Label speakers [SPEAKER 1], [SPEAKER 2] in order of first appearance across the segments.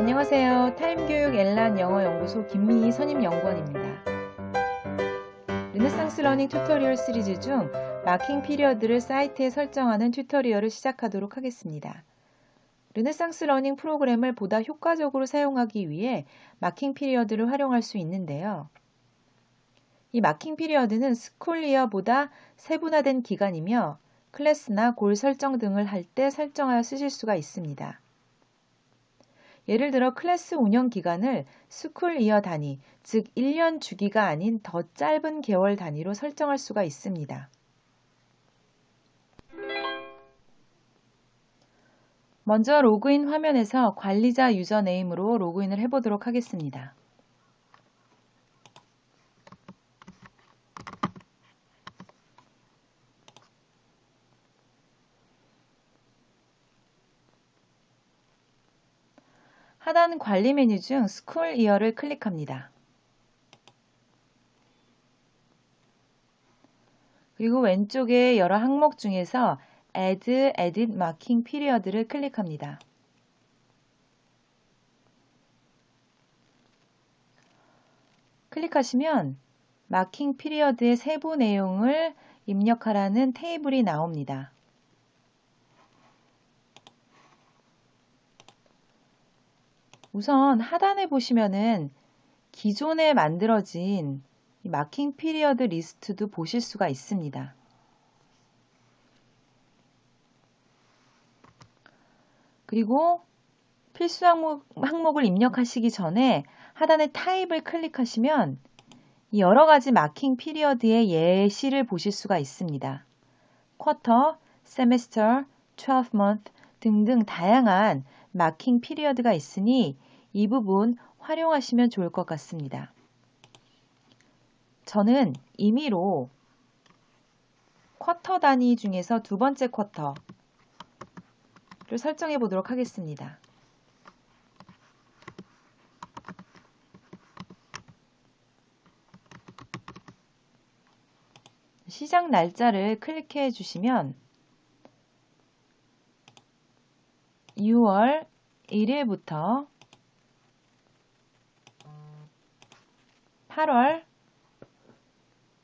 [SPEAKER 1] 안녕하세요. 타임교육 엘란 영어연구소 김미희 선임연구원입니다. 르네상스 러닝 튜토리얼 시리즈 중 마킹 피리어드를 사이트에 설정하는 튜토리얼을 시작하도록 하겠습니다. 르네상스 러닝 프로그램을 보다 효과적으로 사용하기 위해 마킹 피리어드를 활용할 수 있는데요. 이 마킹 피리어드는 스쿨리어보다 세분화된 기간이며 클래스나 골 설정 등을 할 때 설정하여 쓰실 수가 있습니다. 예를 들어 클래스 운영 기간을 스쿨 이어 단위, 즉 1년 주기가 아닌 더 짧은 개월 단위로 설정할 수가 있습니다. 먼저 로그인 화면에서 관리자 유저네임으로 로그인을 해보도록 하겠습니다. 하단 관리 메뉴 중 스쿨 이어를 클릭합니다. 그리고 왼쪽에 여러 항목 중에서 Add, Edit, Marking Period를 클릭합니다. 클릭하시면 마킹 피리어드의 세부 내용을 입력하라는 테이블이 나옵니다. 우선 하단에 보시면은 기존에 만들어진 마킹 피리어드 리스트도 보실 수가 있습니다. 그리고 필수 항목, 항목을 입력하시기 전에 하단에 타입을 클릭하시면 여러 가지 마킹 피리어드의 예시를 보실 수가 있습니다. 쿼터, 세메스터, 12month 등등 다양한 마킹 피리어드가 있으니 이 부분 활용하시면 좋을 것 같습니다. 저는 임의로 쿼터 단위 중에서 두 번째 쿼터를 설정해 보도록 하겠습니다. 시작 날짜를 클릭해 주시면 6월 1일부터 8월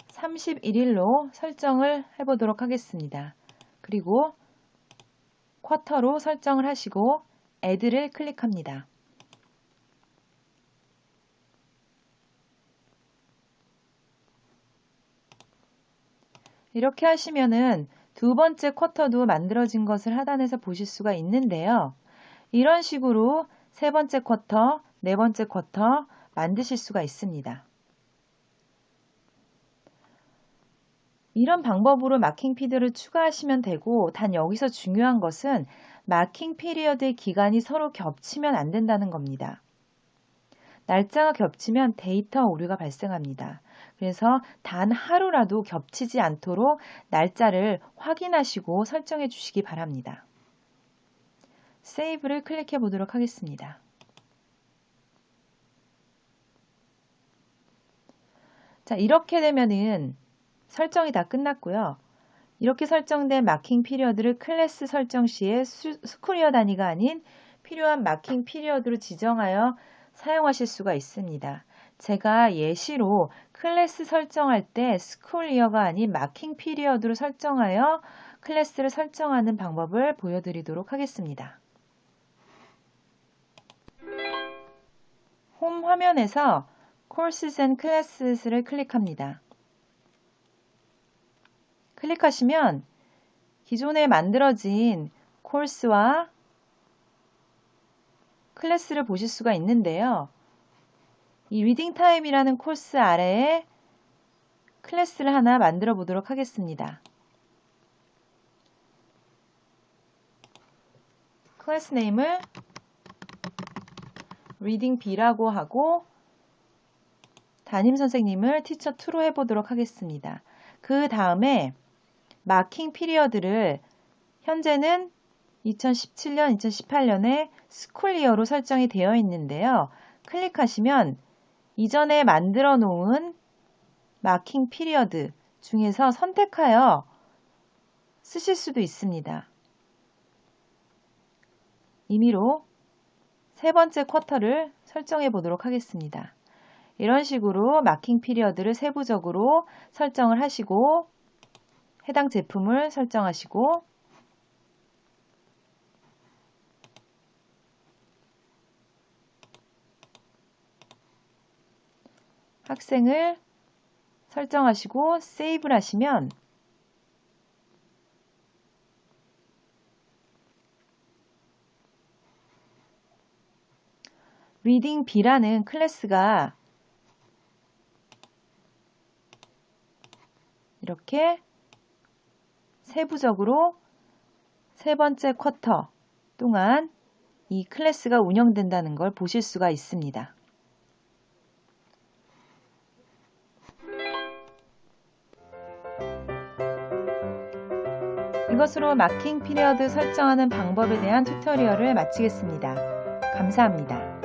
[SPEAKER 1] 31일로 설정을 해보도록 하겠습니다. 그리고 쿼터로 설정을 하시고 Add를 클릭합니다. 이렇게 하시면은 두 번째 쿼터도 만들어진 것을 하단에서 보실 수가 있는데요. 이런 식으로 세 번째 쿼터, 네 번째 쿼터 만드실 수가 있습니다. 이런 방법으로 마킹 피드를 추가하시면 되고 단 여기서 중요한 것은 마킹 피리어드의 기간이 서로 겹치면 안 된다는 겁니다. 날짜가 겹치면 데이터 오류가 발생합니다. 그래서 단 하루라도 겹치지 않도록 날짜를 확인하시고 설정해 주시기 바랍니다. 세이브를 클릭해 보도록 하겠습니다. 자, 이렇게 되면은 설정이 다 끝났고요. 이렇게 설정된 마킹 피리어드를 클래스 설정 시에 스쿠리어 단위가 아닌 필요한 마킹 피리어드로 지정하여 사용하실 수가 있습니다. 제가 예시로 클래스 설정할 때 스쿨리어가 아닌 마킹 피리어드로 설정하여 클래스를 설정하는 방법을 보여드리도록 하겠습니다. 홈 화면에서 Courses and Classes를 클릭합니다. 클릭하시면 기존에 만들어진 코스와 클래스를 보실 수가 있는데요. 이 리딩 타임이라는 코스 아래에 클래스를 하나 만들어 보도록 하겠습니다. 클래스 네임을 리딩 B라고 하고 담임 선생님을 티처 2로 해보도록 하겠습니다. 그 다음에 마킹 피리어드를 현재는 2017년, 2018년에 스쿨리어로 설정이 되어 있는데요. 클릭하시면 이전에 만들어 놓은 마킹 피리어드 중에서 선택하여 쓰실 수도 있습니다. 임의로 세 번째 쿼터를 설정해 보도록 하겠습니다. 이런 식으로 마킹 피리어드를 세부적으로 설정을 하시고 해당 제품을 설정하시고 학생을 설정하시고 세이브를 하시면 리딩 B라는 클래스가 이렇게 세부적으로 세 번째 쿼터 동안 이 클래스가 운영된다는 걸 보실 수가 있습니다. 이것으로 마킹 피리어드 설정하는 방법에 대한 튜토리얼을 마치겠습니다. 감사합니다.